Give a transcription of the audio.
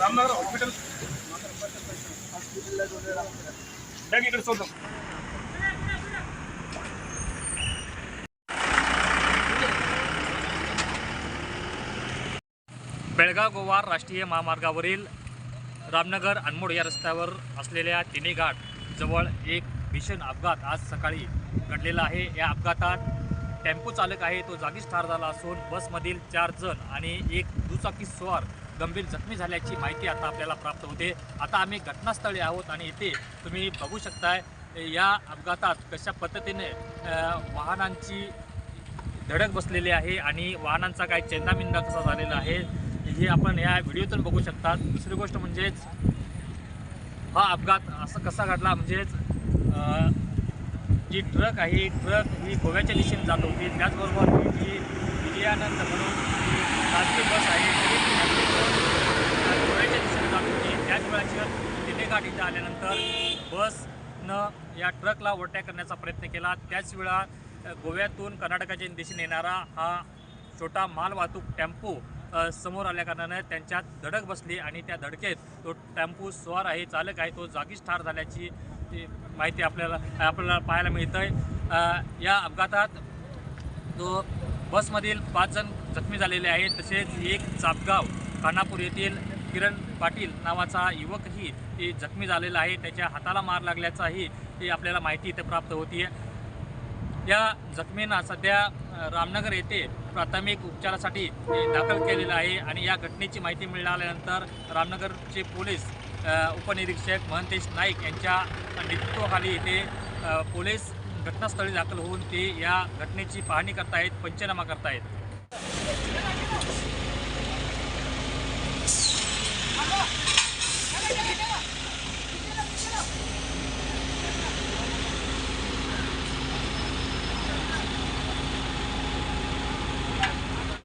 Ramnagar hospital. Bag इकडे सोडतो बेळगाव गोवा राष्ट्रीय महामार्गावरील रामनगर अनमोड या रस्त्यावर असलेल्या तिन्ही घाट जवळ एक भीषण अपघात आज सकाळी घडलेला आहे. या अपघातात टेम्पो चालक आहे तो जागीच ठार झाला असून बसमधील चार जण आणि एक दुचाकी स्वार गंभीर जखमी झाल्याची माहिती आता आपल्याला प्राप्त होते. आता आम्ही घटनास्थळी आहोत आणि इथे तुम्ही बघू शकताय या अपघातात कशा पद्धतीने वाहनांची धडक बसलेली आहे आणि वाहनांचा काय चेंदामिंदा कसा झालेला आहे हे आपण या व्हिडिओतून बघू शकतात. दुसरी गोष्ट म्हणजेच हा अपघात असा कसा घडला म्हणजेच जी ट्रक आहे ट्रक ही गोव्याच्या दिशेने जात होती. त्याचबरोबर ही जी विजयानंद म्हणून जी खाजगी बस आहे ती अं, गोव्याच्या दिशेने जात होती त्याच वेळाच्या तिथे घाट इथे आल्यानंतर बसनं या ट्रकला ओव्हरटॅक करण्याचा प्रयत्न केला. त्याच वेळा गोव्यातून कर्नाटकाच्या दिशेने येणारा हा छोटा माल वाहतूक टेम्पो समोर आल्याकारणानं त्यांच्यात धडक बसली आणि त्या धडकेत तो टेम्पो स्वार आहे चालक आहे तो जागीच ठार झाल्याची ती माहिती आपल्याला आपल्याला पाहायला मिळतं आहे या अपघातात तो बसमधील पाच जण जखमी झालेले आहेत. तसेच एक चापगाव खानापूर येथील किरण पाटील नावाचा युवकही ते जखमी झालेला आहे. त्याच्या हाताला मार लागल्याचाही ते आपल्याला माहिती इथे प्राप्त होती आहे या जखमींना सध्या रामनगर येथे प्राथमिक उपचारासाठी दाखल केलेलं आहे आणि या घटनेची माहिती मिळाल्यानंतर रामनगरचे पोलीस उपनिरीक्षक महंतेश नाईक यांच्या नेतृत्वाखाली इथे पोलीस घटनास्थळी दाखल होऊन ते या घटनेची पाहणी करतायत पंचनामा करतायत.